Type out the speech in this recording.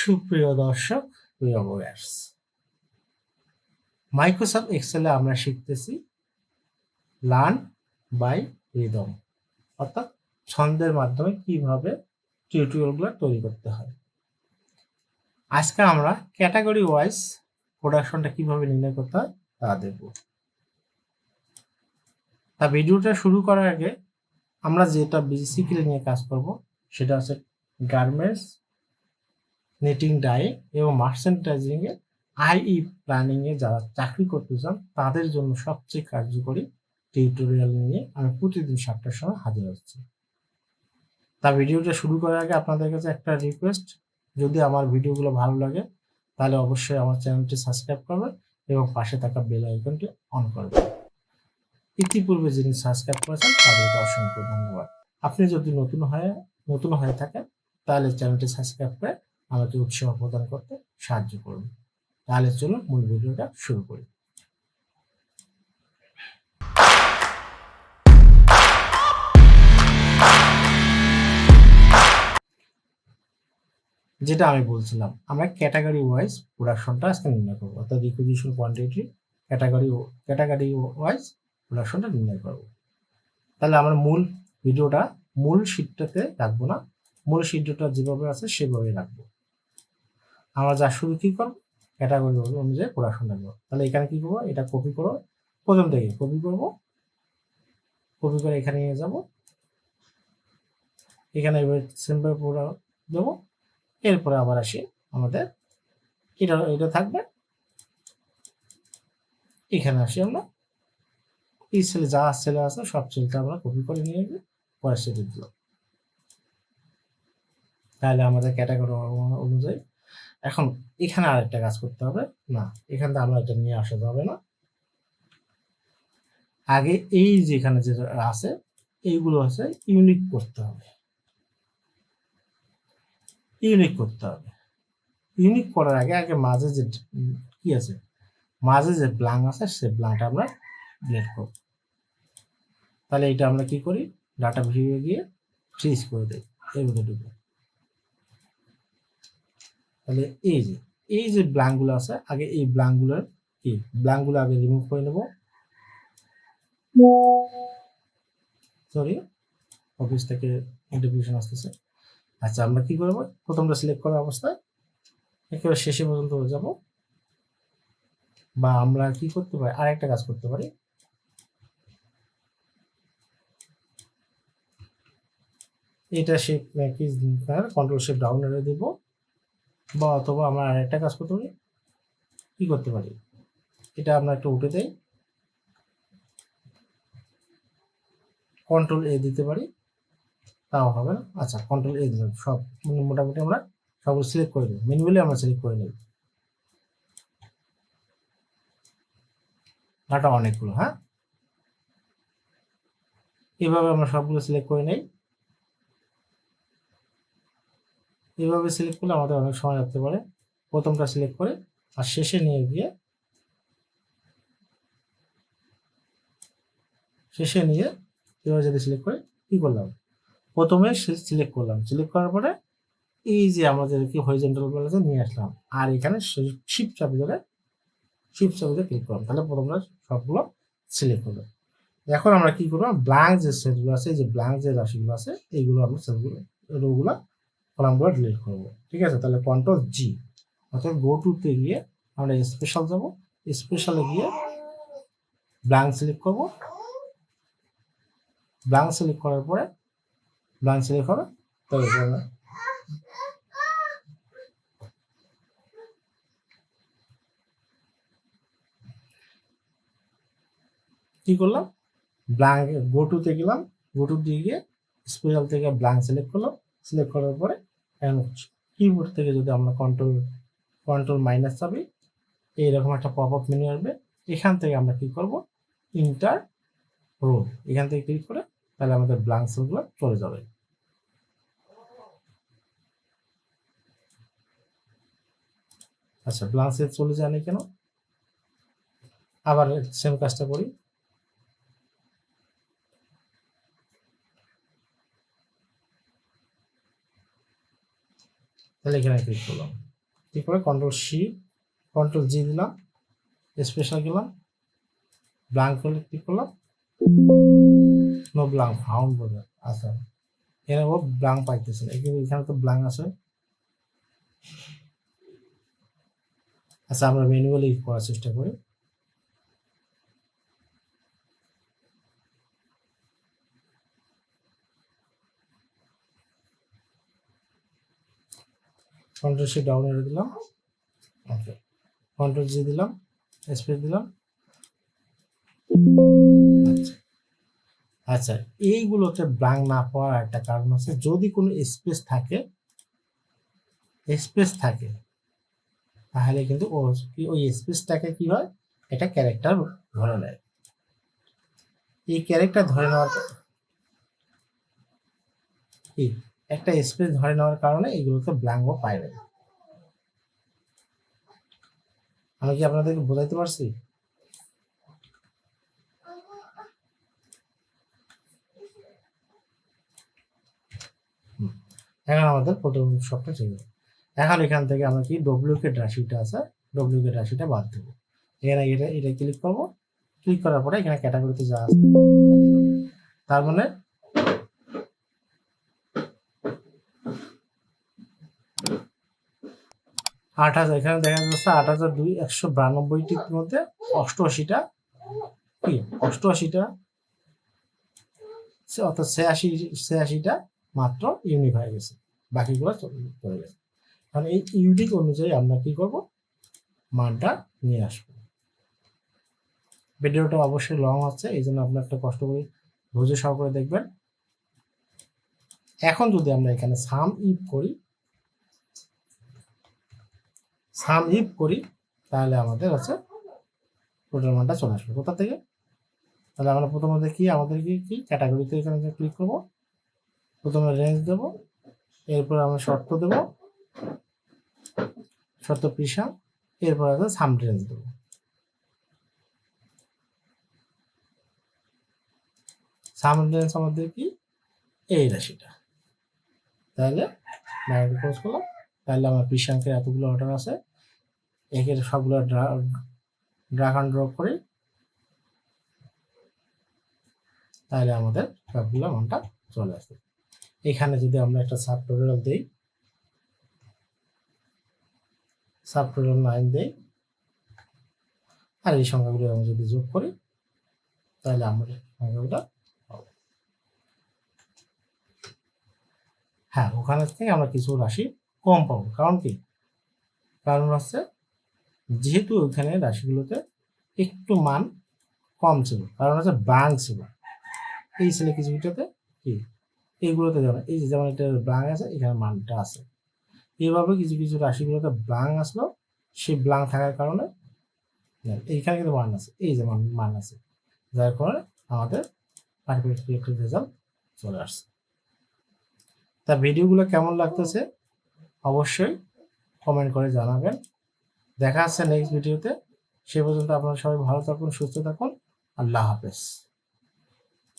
সুপ্রিয় দর্শক প্রিয় ভিউয়ার্স মাইক্রোসফট এক্সেলে আমরা শিখতেছি লার্ন বাই রিদম অর্থাৎ ছন্দের মাধ্যমে কীভাবে টিউটোরিয়ালগুলো তৈরি করতে হয়। আজকে আমরা ক্যাটাগরি ওয়াইজ প্রোডাকশনটা কীভাবে নির্ণয় করতে হয় তা দেখব। তা ভিডিওটা শুরু করার আগে আমরা যেটা বেসিক্যালি নিয়ে কাজ করব, সেটা হচ্ছে গার্মেন্টস নেটিং ডাই এবং মার্চেন্টাইজিং এ আইই প্ল্যানিং এ যারা চাকরি করতে চান, তাদের জন্য সবচেয়ে কার্যকরী টিউটোরিয়াল নিয়ে আমি প্রতিদিন সাতটার সময় হাজির হচ্ছি। তা ভিডিওটা শুরু করার আগে আপনাদের কাছে একটা রিকোয়েস্ট যদি আমার ভিডিওগুলো ভালো লাগে, তাহলে অবশ্যই আমার চ্যানেলটি সাবস্ক্রাইব করবেন এবং পাশে থাকা বেল আইকনটি অন করবেন। ইতিপূর্বে যিনি সাবস্ক্রাইব করেছেন, তাদেরকে অসংখ্য ধন্যবাদ। আপনি যদি নতুন হয়ে নতুন হয়ে থাকেন, তাহলে চ্যানেলটি সাবস্ক্রাইব করে আমাকে উৎসাহ প্রদান করতে সাহায্য করুন। তাহলে চলুন মূল ভিডিওটা শুরু করি। যেটা আমি বলছিলাম, আমরা ক্যাটাগরি ওয়াইজ প্রোডাকশনটা আজকে নির্ণয় করব। অর্থাৎ requisition quantity category category wise প্রোডাকশনটা নির্ণয় করব। তাহলে আমরা মূল ভিডিওটা মূল শিটটাতে রাখব না। মূল শিটটা যেভাবে আছে সেভাবে রাখব। আমরা যা শুরু কি করব? ক্যাটাগরি অনুযায়ী প্রোডাকশন রাখব তাহলে এখানে কি করব? এটা কপি করো প্রথম থেকে কপি করব। কপি করে এখানে নিয়ে যাব। এখানে এবার সিম্পল পুরো দেবো। এরপরে আবার আসি আমাদের। এটা এটা থাকবে। এখানে আসি আমরা। এই ছেলে যা ছেলে আছে, সব ছেলেটা আমরা কপি করে নিয়ে গিয়ে পরে সেটা দিলাম তাহলে আমাদের ক্যাটাগরি অনুযায়ী এখন এখানে আরেকটা কাজ করতে হবে। না, এখান থেকে আমরা এটা নিয়ে আসা যাবে না। আগে এই যেখানে যে আছে, এইগুলো আছে ইউনিক করতে হবে। ইউনিক করতে হবে। ইউনিক করার আগে আগে মাঝে যে কি আছে, মাঝে যে ব্লাং আছে, সে ব্লাংটা আমরা ডিলেট করব। তাহলে এটা আমরা কি করি? ডাটা ভিউয়ে গিয়ে ফ্রিজ করে দিই। এর মধ্যে তাহলে এই যে এই যে ব্লাঙ্কগুলো আছে, আগে এই ব্লাঙ্কগুলোর কি? ব্লাঙ্কগুলো আগে রিমুভ করে নেব। সরি অফিস থেকে নোটিফিকেশন আসতেছে। আচ্ছা আমরা কি করব? প্রথমটা সিলেক্ট করা অবস্থায় একেবারে শেষে পর্যন্ত যাব। বা আমরা কি করতে পারি? আরেকটা কাজ করতে পারি। এটা শেপ কি? কন্ট্রোল শেপ ডাউন এর দেবো। বা অথবা আমরা আরেকটা কাজ করতে পারি? কি করতে পারি? এটা আমরা একটু উঠে দেই। কন্ট্রোল এ দিতে পারি। তাও হবে না। আচ্ছা কন্ট্রোল এ দিলাম। সব, মোটামুটি আমরা সবগুলো সিলেক্ট করে নিই ম্যানুয়ালি আমরা সিলেক্ট করে নিই ডাটা অনেকগুলো হ্যাঁ? এভাবে আমরা সবগুলো সিলেক্ট করে নেই। এভাবে সিলেক্ট করলে আমাদের অনেক সময় লাগতে পারে। প্রথমটা সিলেক্ট করে আর শেষে নিয়ে গিয়ে শেষে নিয়ে এভাবে যদি সিলেক্ট করে কি করলাম? প্রথমে সিলেক্ট করলাম। সিলেক্ট করার পরে এই যে আমাদের কি হরিজেন্টাল বেলাতে নিয়ে আসলাম। আর এখানে শিপ চাপি ধরে শিপ চাপি ধরে ক্লিক করলাম। তাহলে প্রথমে সবগুলো সিলেক্ট হলো। এখন আমরা কি করব? ব্ল্যাঙ্ক যে সেটগুলো আছে যে ব্ল্যাঙ্ক যে রাশিগুলো আছে, এইগুলো আমরা সেটগুলো রোগুলো কলামগুলো ডিলিট করব। ঠিক আছে? তাহলে কন্ট্রোল জি অর্থাৎ গো টুতে গিয়ে আমরা স্পেশাল যাব। স্পেশালে গিয়ে ব্ল্যাঙ্ক সিলেক্ট করব। ব্ল্যাঙ্ক সিলেক্ট করার পরে ব্ল্যাঙ্ক সিলেক্ট হবে। তবে কি করলাম? ব্ল্যাঙ্ক গো টুতে গেলাম। গো টু দিয়ে গিয়ে স্পেশাল থেকে ব্ল্যাঙ্ক সিলেক্ট করলাম। সিলেক্ট করার পরে কিবোর্ড থেকে যদি আমরা কন্ট্রোল কন্ট্রোল মাইনাস চাবি এইরকম একটা পপ আপ মেনু আসবে। এখান থেকে আমরা কি করব? ইন্টার রো এখান থেকে ক্লিক করে তাহলে আমাদের ব্ল্যাঙ্ক সেলগুলো চলে যাবে। আচ্ছা ব্ল্যাঙ্ক সেল চলে যায়নি কেন? আবার সেম কাজটা করি। তাহলে এখানে ক্লিক করলাম। ঠিক করে কন্ট্রোল সি কন্ট্রোল জি দিলাম স্পেশাল গেলাম ব্লাঙ্ক করলে ক্লিক করলাম। নো ব্লাঙ্ক ফাউন্ড বলে আচ্ছা। এখানে ও ব্লাঙ্ক পাইতেছে, এখানে তো ব্লাঙ্ক আছে। আচ্ছা আমরা ম্যানুয়ালি করার চেষ্টা করি। কন্ট্রোল সি ডাউন এরে দিলাম। ওকে কন্ট্রোল জি দিলাম স্পেস দিলাম। আচ্ছা। আচ্ছা এইগুলোতে ব্লাঙ্ক না পাওয়ার একটা কারণ আছে যদি কোনো স্পেস থাকে স্পেস থাকে, তাহলে কিন্তু ওই স্পেসটাকে কি হয়? এটা ক্যারেক্টার ধরে নেয়। এই ক্যারেক্টার ধরে নেওয়ার একটা স্পেস ধরে নেওয়ার কারণে এগুলোতে ব্ল্যাঙ্কও পায় না আমি কি আপনাদেরকে বোঝাইতে পারছি। এখন আমাদের ফটোশপটা ঠিক আছে। এখন এখান থেকে আমরা কি ডব্লিউকে রাশিটা আছে ডব্লিউকে রাশিটা বাদ দেবো। এখানে এটা এটা ক্লিক করব। ক্লিক করার পরে এখানে ক্যাটাগরিতে যা আছে, তার মানে আট হাজার এখানে দেখা যাচ্ছে আট হাজার দুই, একশো বিরানব্বইটির মধ্যে অষ্টআশিটা কি? অষ্টআশিটা অর্থাৎ ছিয়াশি, ছিয়াশিটা মাত্র ইউনিক হয়ে গেছে। বাকিগুলো চলে- গেছে। কারণ এই ইউনিক অনুযায়ী আমরা কি করব? মানটা নিয়ে আসব। ভিডিওটা অবশ্যই লং হচ্ছে এই জন্য আপনার একটা কষ্ট করে ধৈর্য সহকারে দেখবেন। এখন যদি আমরা এখানে সাম ইফ করি সাম ইফ করি, তাহলে আমাদের আছে টোটাল মানটা চলে আসবে। কোথা থেকে? তাহলে আমরা প্রথমে কি আমাদের কি কি ক্যাটাগরিতে এখানে ক্লিক করব। প্রথমে রেঞ্জ দেব, এরপর আমরা শর্ত দেব, শর্ত পিসা এরপর আছে সাম রেঞ্জ দেব। সাম রেঞ্জ আমাদের কি? এই রাশিটা। তাহলে বাইরে ক্লোজ করলাম। তাহলে আমার পিসাঙ্কের এতগুলো অর্ডার আছে। একের সবগুলো ড্রাগ অ্যান্ড ড্রপ করি। তাহলে আমাদের সবগুলো মানটা চলে আসবে। এখানে যদি আমরা একটা সাব টোটাল দিই সাব টোটাল নাইন দিই, আর এই সংখ্যাগুলো আমরা যদি যোগ করি, তাহলে আমাদের সংখ্যাগুলো হ্যাঁ ওখানে থেকে আমরা কিছু রাশি কম পাবো। কারণ কি? কারণ হচ্ছে যেহেতু ওইখানে রাশিগুলোতে একটু মান কম ছিল, কারণ হচ্ছে ব্লাঙ্ক ছিল। এই ছিল কিছু কিছুতে কি? এইগুলোতে যেমন, এই যে যেমন এটা ব্লাঙ্ক আছে, এখানে মানটা আছে। এইভাবে কিছু কিছু রাশিগুলোতে ব্লাঙ্ক আসলো, সেই ব্লাঙ্ক থাকার কারণে এইখানে কিন্তু মান আছে, এই যে মান মান আছে। যার কারণে আমাদের পারফেক্ট রেজাল্ট চলে আসছে। তা ভিডিওগুলো কেমন লাগতেছে? অবশ্যই কমেন্ট করে জানাবেন। দেখা হচ্ছে নেক্সট ভিডিওতে সে পর্যন্ত আপনারা সবাই ভালো থাকুন, সুস্থ থাকুন। আল্লাহ হাফেজ।